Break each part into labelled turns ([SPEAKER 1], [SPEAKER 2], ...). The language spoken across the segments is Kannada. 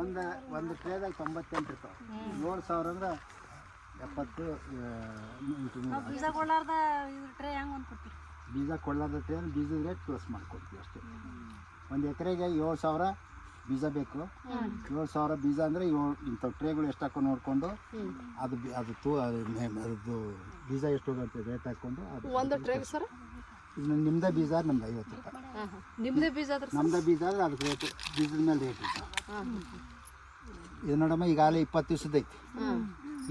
[SPEAKER 1] ಒಂದು ಒಂದು ಟ್ರೇದಾಗ ತೊಂಬತ್ತೆಂಟು ಇರ್ತಾವೆ. ಏಳು ಸಾವಿರ ಅಂದ್ರೆ ಎಪ್ಪತ್ತು
[SPEAKER 2] ಬೀಜ ಕೊಡ್ಲಾರ್ದ ಟ್ರೇ ಹೆಂಗೆ ಒಂದು ಕೊಡ್ತೀರಿ?
[SPEAKER 1] ಬೀಜ ಟ್ರೇ ಬೀಜದ ರೇಟ್ ಪ್ಲಸ್ ಮಾಡ್ಕೊಡ್ತೀವಿ ಅಷ್ಟೇ. ಒಂದು ಎಕರೆಗೆ ಏಳು ಸಾವಿರ ಬೀಜ ಬೇಕು. ಏಳು ಸಾವಿರ ಬೀಜ ಅಂದರೆ ಏಳು ಇಂಥ ಟ್ರೇಗಳು ಎಷ್ಟು ಹಾಕೊಂಡು ನೋಡಿಕೊಂಡು ಅದು ಅದು ತೂ ಅದು ಬೀಜ ಎಷ್ಟು ಹೋಗುತ್ತೆ ರೇಟ್ ಹಾಕ್ಕೊಂಡು ಅದು
[SPEAKER 3] ಒಂದು ಟ್ರೇ ಸರ್?
[SPEAKER 1] ನಿಮ್ದೇ ಬೀಜ ನಮ್ದು ಐವತ್ತು ರೂಪಾಯಿ.
[SPEAKER 3] ನಿಮ್ಮದೇ ಬೀಜ ಅದ್ರ
[SPEAKER 1] ನಮ್ದೇ ಬೀಜ ಆದ್ರೆ ಅದಕ್ಕೆ ರೇಟ್ ಬೀಜದ ಮೇಲೆ ರೇಟ್ ಇದು ನೋಡಮ್ಮ ಈಗಾಗಲೇ ಇಪ್ಪತ್ತು ದಿವಸದ ಐತಿ.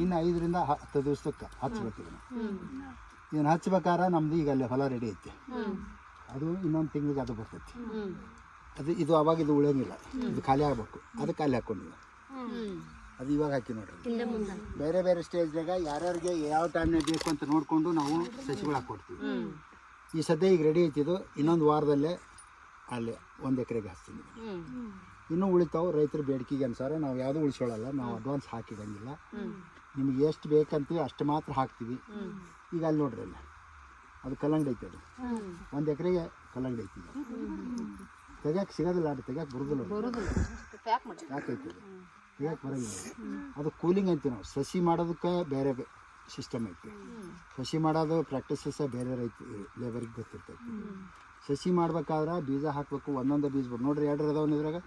[SPEAKER 1] ಇನ್ನು ಐದರಿಂದ ಹತ್ತು ದಿವಸಕ್ಕೆ ಹಚ್ಬೇಕು ಇದನ್ನು ಇದನ್ನು ಹಚ್ಬೇಕಾದ್ರೆ ನಮ್ದು ಈಗ ಅಲ್ಲಿ ಹೊಲ ರೆಡಿ ಐತಿ. ಅದು ಇನ್ನೊಂದು ತಿಂಗಳಿಗೆ ಅದು ಬರ್ತೈತಿ. ಅದು ಇದು ಅವಾಗ ಇದು ಉಳಿಯಂಗಿಲ್ಲ. ಇದು ಖಾಲಿ ಆಗ್ಬೇಕು. ಅದು ಖಾಲಿ ಹಾಕೊಂಡಿಲ್ಲ ಅದು ಇವಾಗ ಹಾಕಿ ನೋಡ್ರಿ. ಬೇರೆ ಬೇರೆ ಸ್ಟೇಜ್ನಾಗ ಯಾರ್ಯಾರಿಗೆ ಯಾವ ಟೈಮ್ನಾಗ ಬೇಕು ಅಂತ ನೋಡಿಕೊಂಡು ನಾವು ಸಸಿಗಳು ಹಾಕ್ಕೊಡ್ತೀವಿ ಈ ಸದ್ಯ ಈಗ ರೆಡಿ ಐತಿದ್ದು ಇನ್ನೊಂದು ವಾರದಲ್ಲೇ ಅಲ್ಲಿ ಒಂದು ಎಕರೆಗೆ ಹಾಕ್ತೀನಿ. ಇನ್ನೂ ಉಳಿತಾವು ರೈತರ ಬೇಡಿಕೆಗೆ ಅನುಸಾರ ನಾವು ಯಾವುದೂ ಉಳಿಸೋಳಲ್ಲ ನಾವು ಅಡ್ವಾನ್ಸ್ ಹಾಕಿದಂಗಿಲ್ಲ. ನಿಮ್ಗೆ ಎಷ್ಟು ಬೇಕಂತೀವಿ ಅಷ್ಟು ಮಾತ್ರ ಹಾಕ್ತೀವಿ. ಈಗ ಅಲ್ಲಿ ನೋಡ್ರಿ ಅಲ್ಲ ಅದು ಕಲ್ಲಂಗಡಿ ಐತಿ ಅದು. ಒಂದು ಎಕರೆಗೆ ಕಲ್ಲಂಗಡಿ ಐತಿ ತೆಗ್ಯಾಕೆ ಸಿಗೋದಿಲ್ಲ ಅದು ತೆಗ್ಯಾಕೆ ಬರೋದಿಲ್ಲ ಯಾಕೈತಿ ತೆಗ್ಯಾಕೆ ಬರೋಂಗಿಲ್ಲ ಅದು. ಅದು ಕೂಲಿಂಗ್ ಅಂತೀವಿ ನಾವು. ಸಸಿ ಮಾಡೋದಕ್ಕೆ ಬೇರೆ ಸಿಸ್ಟಮ್ ಐತಿ. ಸಸಿ ಮಾಡೋದು ಪ್ರಾಕ್ಟೀಸಸ್ ಬೇರೆ ರೈತ ಲೇಬರಿಗೆ ಗೊತ್ತಿರ್ತೈತಿ. ಸಸಿ ಮಾಡ್ಬೇಕಾದ್ರೆ ಬೀಜ ಹಾಕಬೇಕು ಒಂದೊಂದೇ ಬೀಜ ಬೇಕು. ನೋಡ್ರಿ ಎರಡು ಅದಾವ ಇದ್ರಾಗ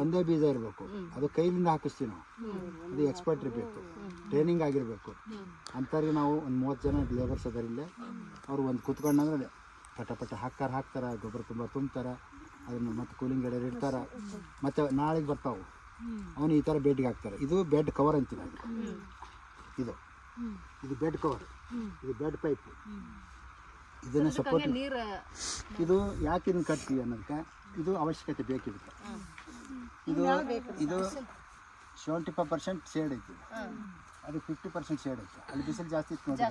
[SPEAKER 1] ಒಂದೇ ಬೀಜ ಇರಬೇಕು. ಅದು ಕೈಲಿಂದ ಹಾಕಿಸ್ತೀವಿ ನಾವು. ಅದು ಎಕ್ಸ್ಪರ್ಟ್ ಇರಬೇಕು ಟ್ರೈನಿಂಗ್ ಆಗಿರಬೇಕು. ಅಂಥವ್ರಿಗೆ ನಾವು ಒಂದು ಮೂವತ್ತು ಜನ ಲೇಬರ್ಸ್ ಅದರಲ್ಲಿ ಇಲ್ಲೇ. ಅವ್ರು ಒಂದು ಕುತ್ಕೊಂಡಂದ್ರೆ ಪಟ ಪಟ ಹಾಕ್ತಾರೆ ಹಾಕ್ತಾರೆ ಗೊಬ್ಬರ ತುಂಬ ತುಂಬ್ತಾರೆ ಅದನ್ನು ಮತ್ತೆ ಕೂಲಿಂಗ್ ಗಿಡ ಇಡ್ತಾರೆ. ಮತ್ತು ನಾಳೆಗೆ ಬರ್ತಾವೆ. ಅವನು ಈ ಥರ ಬೆಡ್ಗೆ ಹಾಕ್ತಾರೆ. ಇದು ಬೆಡ್ ಕವರ್ ಅಂತೀನಿ ಇದು. ಇದು ಬೆಡ್ ಕವರ್ ಇದು ಬೆಡ್ ಪೈಪ್ ಇದನ್ನು ಸಪೋರ್ಟ್ ಇದು ಯಾಕೆ ಇದನ್ನು ಕಟ್ತೀವಿ ಅನ್ನೋದಕ್ಕೆ ಇದು ಅವಶ್ಯಕತೆ ಬೇಕಿರುತ್ತೆ. ಇದು ಇದು ಸೆವೆಂಟಿ ಫೈವ್ ಪರ್ಸೆಂಟ್ ಶೇಡ್ ಐತಿ ಅದು ಫಿಫ್ಟಿ ಪರ್ಸೆಂಟ್ ಶೇಡ್ ಐತಿ. ಅಲ್ಲಿ ಬಿಸಿಲು ಜಾಸ್ತಿ ಇತ್ತು ನೋಡಿ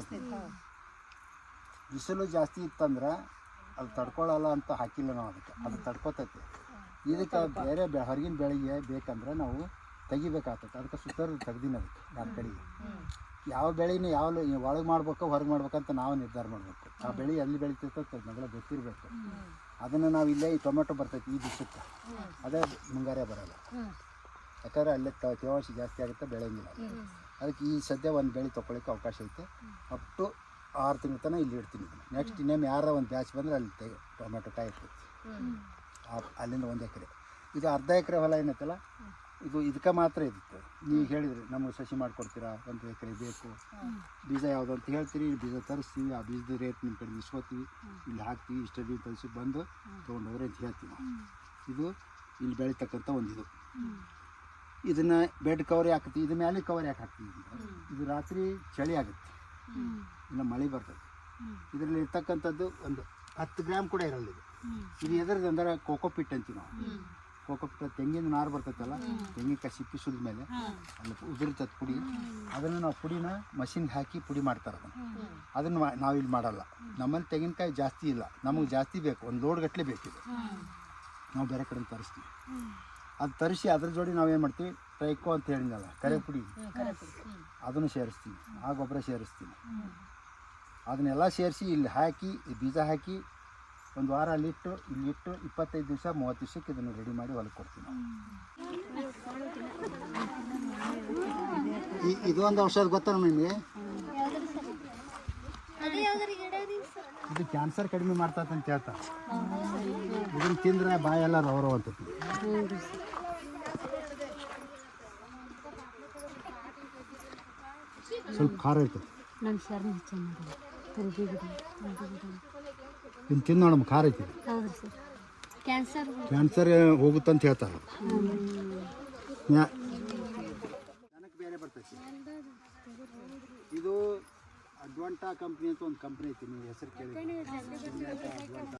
[SPEAKER 1] ಬಿಸಿಲು ಜಾಸ್ತಿ ಇತ್ತಂದ್ರೆ ಅದು ತಡ್ಕೊಳ್ಳಲ್ಲ ಅಂತ ಹಾಕಿಲ್ಲ ನಾವು ಅದಕ್ಕೆ. ಅದು ತಡ್ಕೊತೈತಿ. ಇದಕ್ಕೆ ಬೇರೆ ಬೆ ಹೊರಗಿನ ಬೆಳೆಗೆ ಬೇಕಂದ್ರೆ ನಾವು ತೆಗಿಬೇಕಾಗ್ತೈತೆ. ಅದಕ್ಕೆ ಸುತ್ತರು ತೆಗ್ದಿನ ಅದಕ್ಕೆ ಯಾರ ಕಡೆಗೆ. ಯಾವ ಬೆಳೆನ ಯಾವ ಒಳಗೆ ಮಾಡ್ಬೇಕು ಹೊರಗೆ ಮಾಡ್ಬೇಕಂತ ನಾವು ನಿರ್ಧಾರ ಮಾಡಬೇಕು. ಆ ಬೆಳೆ ಎಲ್ಲಿ ಬೆಳೀತೈತೆ ಮೊದಲ ಗೊತ್ತಿರಬೇಕು. ಅದನ್ನು ನಾವು ಇಲ್ಲೇ ಈ ಟೊಮೆಟೊ ಬರ್ತೈತಿ ಈ ದಿವಸಕ್ಕೆ ಅದೇ ಮುಂಗಾರೇ ಬರಲ್ಲ. ಯಾಕಂದ್ರೆ ಅಲ್ಲೇ ತೇವಾಂಶ ಜಾಸ್ತಿ ಆಗುತ್ತೆ ಬೆಳೆಯಂಗಿಲ್ಲ ಅದಕ್ಕೆ ಈ ಸದ್ಯ ಒಂದು ಬೆಳೆ ತೊಗೊಳಕ್ಕೆ ಅವಕಾಶ ಐತೆ. ಅಪ್ ಟು ಆರು ತಿಂಗಳ ತನಕ ಇಲ್ಲಿ ಇಡ್ತೀನಿ ನೆಕ್ಸ್ಟ್ ಇನ್ನೇನು ಯಾರ ಒಂದು ಬ್ಯಾಚ್ ಬಂದರೆ ಅಲ್ಲಿ ತೆಗೆ ಟೊಮೆಟೊ ಕಾಯಿ ಇರ್ತೈತಿ ಆ- ಅಲ್ಲಿಂದ ಒಂದು ಎಕರೆ. ಇದು ಅರ್ಧ ಎಕರೆ ಹೊಲ ಏನೈತಲ್ಲ? ಇದು ಇದಕ್ಕೆ ಮಾತ್ರ ಇರುತ್ತೆ. ನೀವು ಹೇಳಿದ್ರಿ ನಮಗೆ ಸಸಿ ಮಾಡಿಕೊಡ್ತೀರಾ? ಒಂದು ಎಕರೆ ಬೇಕು. ಬೀಜ ಯಾವುದು ಅಂತ ಹೇಳ್ತೀರಿ, ಬೀಜ ತರಿಸ್ತೀವಿ, ಆ ಬೀಜದ ರೇಟ್ ನಿಮ್ಮ ಕಡೆ ಇಸ್ಕೋತೀವಿ. ಇಲ್ಲಿ ಹಾಕ್ತೀವಿ, ಇಷ್ಟ ಬೀಜ ತರಿಸಿ ಬಂದು ತೊಗೊಂಡೋಗ್ರೆ ಅಂತ ಹೇಳ್ತೀವಿ ಇದು ಇಲ್ಲಿ ಬೆಳೀತಕ್ಕಂಥ ಒಂದು ಇದು. ಇದನ್ನು ಬೆಡ್ ಕವರ್ ಹಾಕ್ತೀವಿ? ಇದ್ರ ಮೇಲೆ ಕವರ್ ಯಾಕೆ ಹಾಕ್ತೀವಿ ಇದು ರಾತ್ರಿ ಚಳಿ ಆಗುತ್ತೆ. ಇಲ್ಲ ಮಳೆ ಬರ್ತದೆ. ಇದರಲ್ಲಿ ಇರ್ತಕ್ಕಂಥದ್ದು ಒಂದು ಹತ್ತು ಗ್ರಾಮ್ ಕೂಡ ಇರಲ್ಲ ಇದು. ಇದು ಎದ್ರದ್ದು ಅಂದ್ರೆ ಕೋಕೋಪಿಟ್ ಅಂತೀವಿ ನಾವು. ಕೋಕೋಪಿಟ್ ತೆಂಗಿನ ನಾರು ಬರ್ತೈತಲ್ಲ ತೆಂಗಿನಕಾಯಿ ಸುಲಿದ ಮೇಲೆ ಅಲ್ಲಿ ಉದುರ್ತದೆ ಪುಡಿ. ಅದನ್ನು ನಾವು ಪುಡಿನ ಮಷಿನ್ಗೆ ಹಾಕಿ ಪುಡಿ ಮಾಡ್ತಾರೆ ಅದನ್ನು. ಅದನ್ನು ನಾವು ಇಲ್ಲಿ ಮಾಡಲ್ಲ. ನಮ್ಮಲ್ಲಿ ತೆಂಗಿನಕಾಯಿ ಜಾಸ್ತಿ ಇಲ್ಲ. ನಮಗೆ ಜಾಸ್ತಿ ಬೇಕು. ಒಂದು ಲೋಡ್ ಗಟ್ಟಲೆ ಬೇಕಿದೆ. ನಾವು ಬೇರೆ ಕಡೆ ತರಿಸ್ತೀವಿ. ಅದು ತರಿಸಿ ಅದ್ರ ಜೋಡಿ ನಾವೇನು ಮಾಡ್ತೀವಿ? ಟ್ರೈಕೋ ಅಂತ ಹೇಳಿದ್ನಲ್ಲ ಕರೆ ಪುಡಿ. ಅದನ್ನು ಸೇರಿಸ್ತೀವಿ. ಆ ಗೊಬ್ಬರ ಸೇರಿಸ್ತೀನಿ ಅದನ್ನೆಲ್ಲ ಸೇರಿಸಿ ಇಲ್ಲಿ ಹಾಕಿ ಬೀಜ ಹಾಕಿ ಒಂದು ವಾರ ಅಲ್ಲಿಟ್ಟು ಇಲ್ಲಿಟ್ಟು ಇಪ್ಪತ್ತೈದು ದಿವಸ ಮೂವತ್ತು ದಿವಸಕ್ಕೆ ಇದನ್ನು ರೆಡಿ ಮಾಡಿ ಹೊಲಕ್ಕೆ ಕೊಡ್ತೀವಿ ನಾವು ಈ ಇದೊಂದು ಔಷಧ ಗೊತ್ತಾ ನಿಮಗೆ? ಇದು ಕ್ಯಾನ್ಸರ್ ಕಡಿಮೆ ಮಾಡ್ತಾ ಅಂತ ಹೇಳ್ತಾರೆ ಇದನ್ನ ತಿಂದ್ರೆ ಬಾಯೆಲ್ಲ ರವರ ಅಂತೈತಿ ಸ್ವಲ್ಪ ಖಾರ ಇರ್ತದೆ. ತಿಂದು ನೋಡಮ್ಮ ಖಾರ ಐತಿ.
[SPEAKER 2] ಹೌದ್ರಿ ಸರ್. ಕ್ಯಾನ್ಸರ್
[SPEAKER 1] ಕ್ಯಾನ್ಸರ್ ಹೋಗುತ್ತಂತ ಹೇಳ್ತಾರೆ. ನನಗೆ ಬೇರೆ ಬರ್ತೈತಿ. ಇದು ಅಡ್ವಾಂಟಾ ಕಂಪ್ನಿ ಅಂತ ಒಂದು ಕಂಪ್ನಿ ಐತಿ ನೀವು ಹೆಸರು ಕೇಳಿ